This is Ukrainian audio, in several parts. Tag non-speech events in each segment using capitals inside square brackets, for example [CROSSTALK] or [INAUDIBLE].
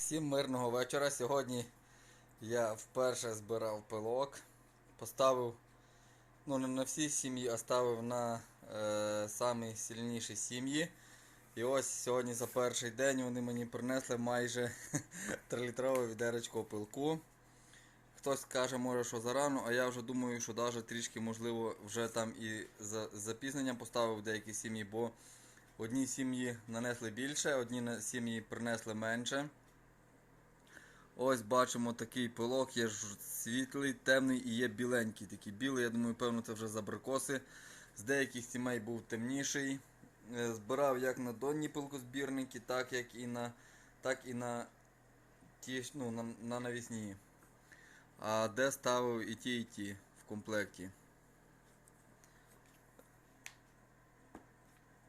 Всім мирного вечора. Сьогодні я вперше збирав пилок. Поставив, ну не на всі сім'ї, а ставив на е, самі сильніші сім'ї. І ось сьогодні за перший день вони мені принесли майже [LAUGHS] 3-літрове відеречко пилку. Хтось каже, може, що зарано, а я вже думаю, що навіть трішки, можливо, вже там і за запізненням поставив деякі сім'ї, бо одні сім'ї нанесли більше, одні сім'ї принесли менше. Ось бачимо такий пилок, є світлий, темний і є біленький. Такий білий, я думаю, певно, це вже забрикоси. З деяких сімей був темніший. Е, Збирав як на донні пилкозбірники, так як і на, так і на, ті, ну, на, на навісні. А де ставив і ті, і ті в комплекті.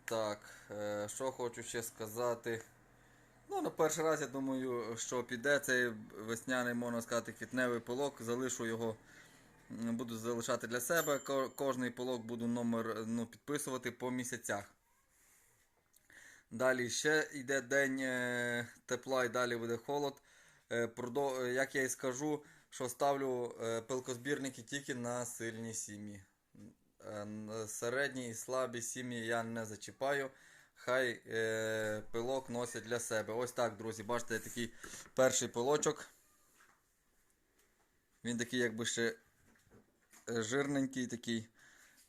Так, е, що хочу ще сказати. Ну, на перший раз я думаю, що піде цей весняний, можна сказати, квітневий пилок. Залишу його, буду залишати для себе. Кожний пилок буду номер ну, підписувати по місяцях. Далі ще йде день е, тепла і далі буде холод. Е, е, Як я і скажу, що ставлю пилкозбірники тільки на сильні сім'ї. Середні і слабі сім'ї я не зачіпаю. Хай е, пилок носять для себе. Ось так, друзі. Бачите, такий перший пилочок. Він такий, якби ще е, жирненький, такий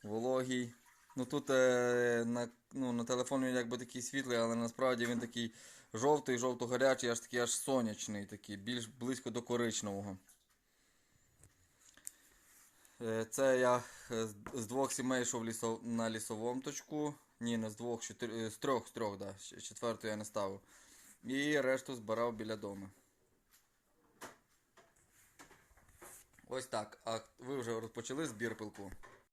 вологий. Ну тут е, на, ну, на телефоні він якби такий світлий, але насправді він такий жовтий, жовто-гарячий, аж такий аж сонячний, такий, більш близько до коричневого. Е, Це я е, з- двох сімей йшов на лісовому точку. Ні, не з двох, чотир, е, з трьох, з трьох, да. Четверту я не ставив. І решту збирав біля дому. Ось так. А ви вже розпочали збір пилку?